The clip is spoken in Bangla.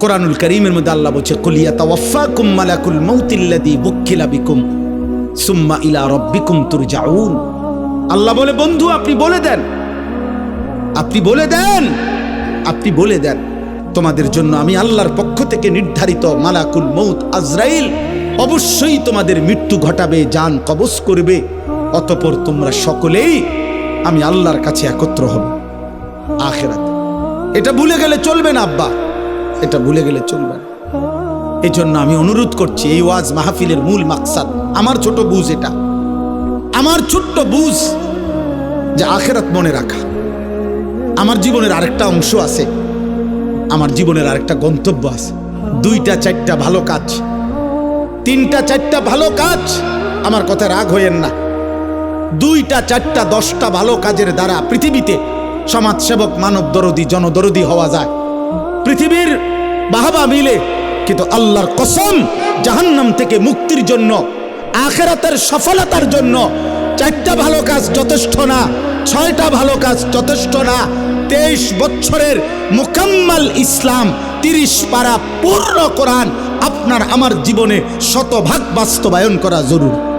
কোরআনুল করিমের মধ্যে আল্লাহ বলছে কুলিয়া তাওয়াফাকুম মালাকুল মৌতিল্লাদি বুক্কিলা বিকুম, সুম্মা ইলা রব্বিকুম তুরজাউন। আল্লাহ বলে, বন্ধু, আপনি বলে দেন। আপনি বলে দেন? আপনি বলে দেন। তোমাদের জন্য আমি আল্লাহর পক্ষ থেকে নির্ধারিত মালাকুল মৌত আজরাইল, অবশ্যই তোমাদের মৃত্যু ঘটাবে, যান কবজ করবে। অতপর তোমরা সকলেই আমি আল্লাহর কাছে একত্র হব আখেরাত। এটা ভুলে গেলে চলবে না, আব্বা। এটা ভুলে গেলে চলবে না। এই জন্য আমি অনুরোধ করছি, এই ওয়াজ মাহফিলের মূল মাকসাদ। আমার ছোট বুঝ এটা। আমার ছোট্ট বুঝ যে আখেরাত মনে রাখা। আমার জীবনের আরেকটা অংশ আছে। আমার জীবনের আরেকটা গন্তব্য আছে। দুইটা, চারটা ভালো কাজ। তিনটা, চারটা ভালো কাজ। আমার কথা রাগ হইয়েন না। দুইটা, চারটা, দশটা ভালো কাজের দ্বারা পৃথিবীতে সমাজসেবক মানব দরদি জনদরদি হওয়া যায়। পৃথিবীর বাহাবা মিলে, কিন্তু আল্লাহর কসম জাহান্নাম থেকে মুক্তির জন্য, আখেরাতের সফলতার জন্য চারটা ভালো কাজ যথেষ্ট না, ছয়টা ভালো কাজ যথেষ্ট না, তেইশ বছরের মুকাম্মাল ইসলাম, তিরিশ পারা পূর্ণ কোরআন আপনার আমার জীবনে শতভাগ বাস্তবায়ন করা জরুরি।